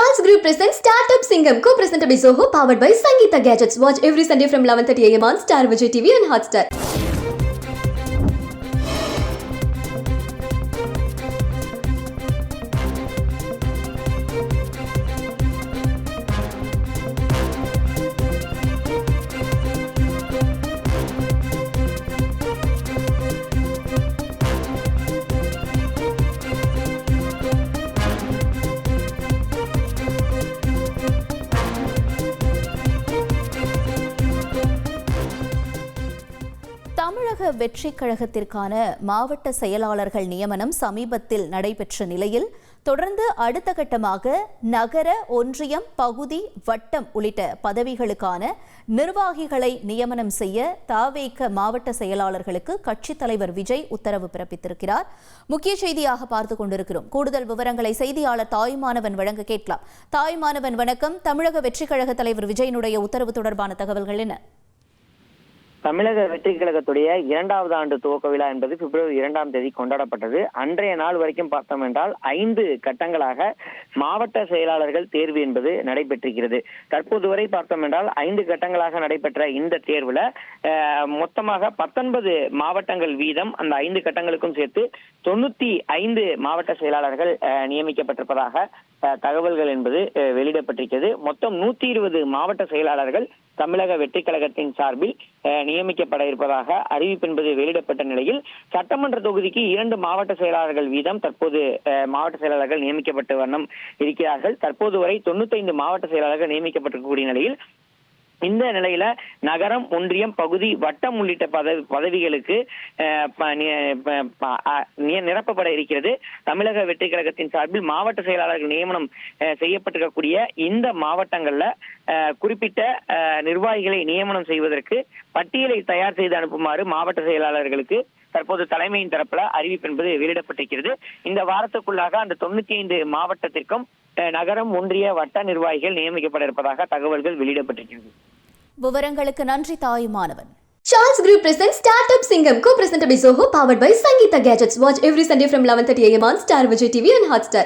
Charles Group presents Startup Singham, co-presented by Zoho, powered by Sangeeta Gadgets. Watch every Sunday from 11:30 a.m. on Star Vijay TV and Hotstar. தமிழக வெற்றிக் கழகத்திற்கான மாவட்ட செயலாளர்கள் நியமனம் சமீபத்தில் நடைபெற்ற நிலையில் தொடர்ந்து அடுத்த கட்டமாக நகர ஒன்றியம் பகுதி வட்டம் உள்ளிட்ட பதவிகளுக்கான நிர்வாகிகளை நியமனம் செய்ய தாவேக்க மாவட்ட செயலாளர்களுக்கு கட்சித் தலைவர் விஜய் உத்தரவு பிறப்பித்திருக்கிறார். முக்கிய செய்தியாக பார்த்து கொண்டிருக்கிறோம். கூடுதல் விவரங்களை செய்தியாளர் தாய்மானவன் வழங்க கேட்கலாம். தாய்மானவன் வணக்கம். தமிழக வெற்றிக் கழக தலைவர் விஜயனுடைய உத்தரவு தொடர்பான தகவல்கள் என்ன? தமிழக வெற்றி கழகத்துடைய இரண்டாவது ஆண்டு துவக்க விழா என்பது பிப்ரவரி இரண்டாம் தேதி கொண்டாடப்பட்டது. அன்றைய நாள் வரைக்கும் பார்த்தோம் என்றால் ஐந்து கட்டங்களாக மாவட்ட செயலாளர்கள் தேர்வு என்பது நடைபெற்றிருக்கிறது. தற்போது வரை பார்த்தோம் என்றால் ஐந்து கட்டங்களாக நடைபெற்ற இந்த தேர்வுல மொத்தமாக பத்தொன்பது மாவட்டங்கள் வீதம் அந்த ஐந்து கட்டங்களுக்கும் சேர்த்து தொண்ணூத்தி ஐந்து மாவட்ட செயலாளர்கள் அஹ், நியமிக்கப்பட்டிருப்பதாக தகவல்கள் என்பது அஹ், வெளியிடப்பட்டிருக்கிறது. மொத்தம் நூத்தி இருபது மாவட்ட செயலாளர்கள் தமிழக வெற்றி கழகத்தின் சார்பில் அஹ், நியமிக்கப்பட இருப்பதாக அறிவிப்பு என்பது வெளியிடப்பட்ட நிலையில் சட்டமன்ற தொகுதிக்கு இரண்டு மாவட்ட செயலாளர்கள் வீதம் தற்போது மாவட்ட செயலாளர்கள் நியமிக்கப்பட்ட வண்ணம் இருக்கிறார்கள். தற்போது வரை தொண்ணூத்தைந்து மாவட்ட செயலாளர்கள் நியமிக்கப்பட்டிருக்கக்கூடிய நிலையில் இந்த நிலையில நகரம் ஒன்றியம் பகுதி வட்டம் உள்ளிட்ட பதவி பதவிகளுக்கு ப- ப- ப- நிரப்பப்பட இருக்கிறது. தமிழக வெற்றி கழகத்தின் சார்பில் மாவட்ட செயலாளர்கள் நியமனம் செய்யப்பட்டிருக்கக்கூடிய இந்த மாவட்டங்கள்ல குறிப்பிட்ட நிர்வாகிகளை நியமனம் செய்வதற்கு பட்டியலை தயார் செய்து அனுப்புமாறு மாவட்ட செயலாளர்களுக்கு தற்போது தலைமையின் தரப்புல அறிவிப்பு என்பது வெளியிடப்பட்டிருக்கிறது. இந்த வாரத்துக்குள்ளாக அந்த தொண்ணூத்தி ஐந்து மாவட்டத்திற்கும் நகரம் ஒன்றிய வட்ட நிர்வாகிகள் நியமிக்கப்பட இருப்பதாக தகவல்கள் வெளியிடப்பட்டிருக்கிறது. விவரங்களுக்கு நன்றி Thayumanavan Charles Group presents Startup Singham, co-presented by Zoho, powered by Sangeeta Gadgets. Watch every Sunday from 11:30 a.m. on Star Vijay TV and Hotstar.